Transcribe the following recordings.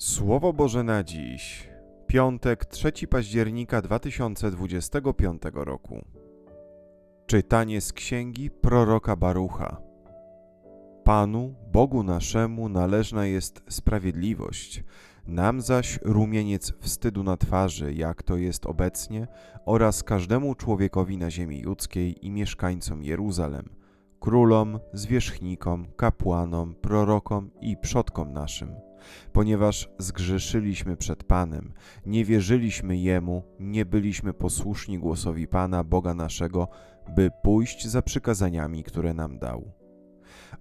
Słowo Boże na dziś. Piątek, 3 października 2025 roku. Czytanie z księgi proroka Barucha. Panu, Bogu naszemu, należna jest sprawiedliwość, nam zaś rumieniec wstydu na twarzy, jak to jest obecnie, oraz każdemu człowiekowi na ziemi ludzkiej i mieszkańcom Jeruzalem, królom, zwierzchnikom, kapłanom, prorokom i przodkom naszym ponieważ zgrzeszyliśmy przed Panem, nie wierzyliśmy Jemu, nie byliśmy posłuszni głosowi Pana, Boga naszego, by pójść za przykazaniami, które nam dał.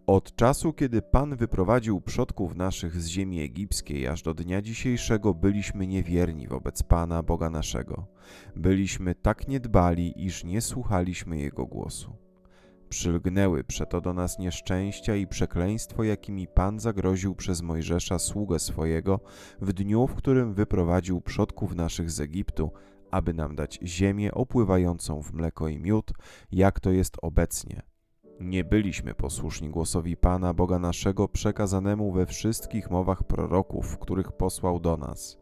Od czasu, kiedy Pan wyprowadził przodków naszych z ziemi egipskiej, aż do dnia dzisiejszego byliśmy niewierni wobec Pana, Boga naszego. Byliśmy tak niedbali, iż nie słuchaliśmy Jego głosu. Przylgnęły przeto do nas nieszczęścia i przekleństwo, jakimi Pan zagroził przez Mojżesza sługę swojego w dniu, w którym wyprowadził przodków naszych z Egiptu, aby nam dać ziemię opływającą w mleko i miód, jak to jest obecnie. Nie byliśmy posłuszni głosowi Pana Boga naszego przekazanemu we wszystkich mowach proroków, których posłał do nas.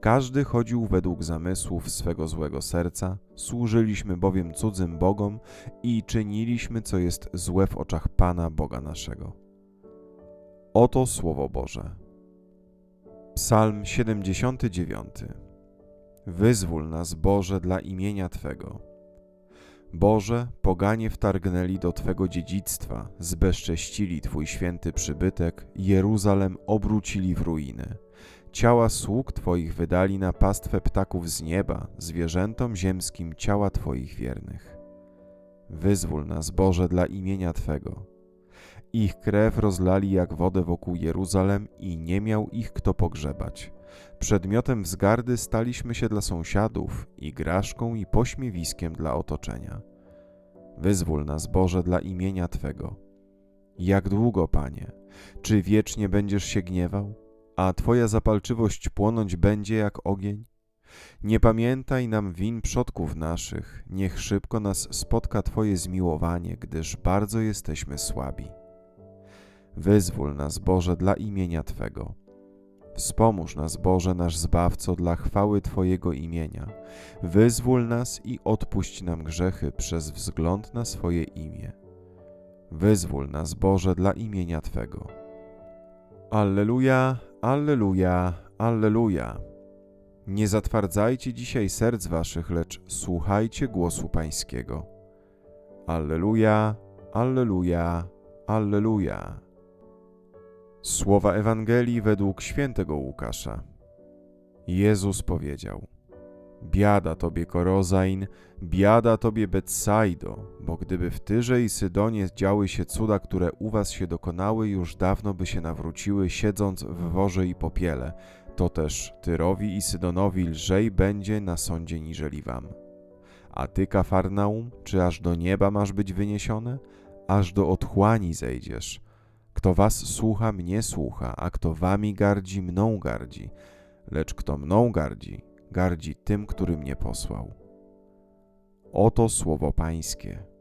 Każdy chodził według zamysłów swego złego serca, służyliśmy bowiem cudzym bogom i czyniliśmy, co jest złe w oczach Pana Boga naszego. Oto Słowo Boże. Psalm 79. Wyzwól nas, Boże, dla imienia Twego. Boże, poganie wtargnęli do Twego dziedzictwa, zbezcześcili Twój święty przybytek, Jeruzalem obrócili w ruiny. Ciała sług Twoich wydali na pastwę ptaków z nieba, zwierzętom ziemskim ciała Twoich wiernych. Wyzwól nas, Boże, dla imienia Twego. Ich krew rozlali jak wodę wokół Jeruzalem i nie miał ich kto pogrzebać. Przedmiotem wzgardy staliśmy się dla sąsiadów, igraszką i pośmiewiskiem dla otoczenia. Wyzwól nas, Boże, dla imienia Twego. Jak długo, Panie? Czy wiecznie będziesz się gniewał? A Twoja zapalczywość płonąć będzie jak ogień? Nie pamiętaj nam win przodków naszych, niech szybko nas spotka Twoje zmiłowanie, gdyż bardzo jesteśmy słabi. Wyzwól nas, Boże, dla imienia Twego. Wspomóż nas, Boże, nasz Zbawco, dla chwały Twojego imienia. Wyzwól nas i odpuść nam grzechy przez wzgląd na swoje imię. Wyzwól nas, Boże, dla imienia Twego. Alleluja, Alleluja, Alleluja. Nie zatwardzajcie dzisiaj serc waszych, lecz słuchajcie głosu Pańskiego. Alleluja, Alleluja, Alleluja. Słowa Ewangelii według świętego Łukasza. Jezus powiedział: Biada tobie Korozain, biada tobie Betsaido, bo gdyby w Tyrze i Sydonie działy się cuda, które u was się dokonały, już dawno by się nawróciły, siedząc w worze i popiele, to też Tyrowi i Sydonowi lżej będzie na sądzie niżeli wam. A ty, Kafarnaum, czy aż do nieba masz być wyniesione? Aż do otchłani zejdziesz. Kto was słucha, mnie słucha, a kto wami gardzi, mną gardzi. Lecz kto mną gardzi, gardzi tym, który mnie posłał. Oto słowo Pańskie.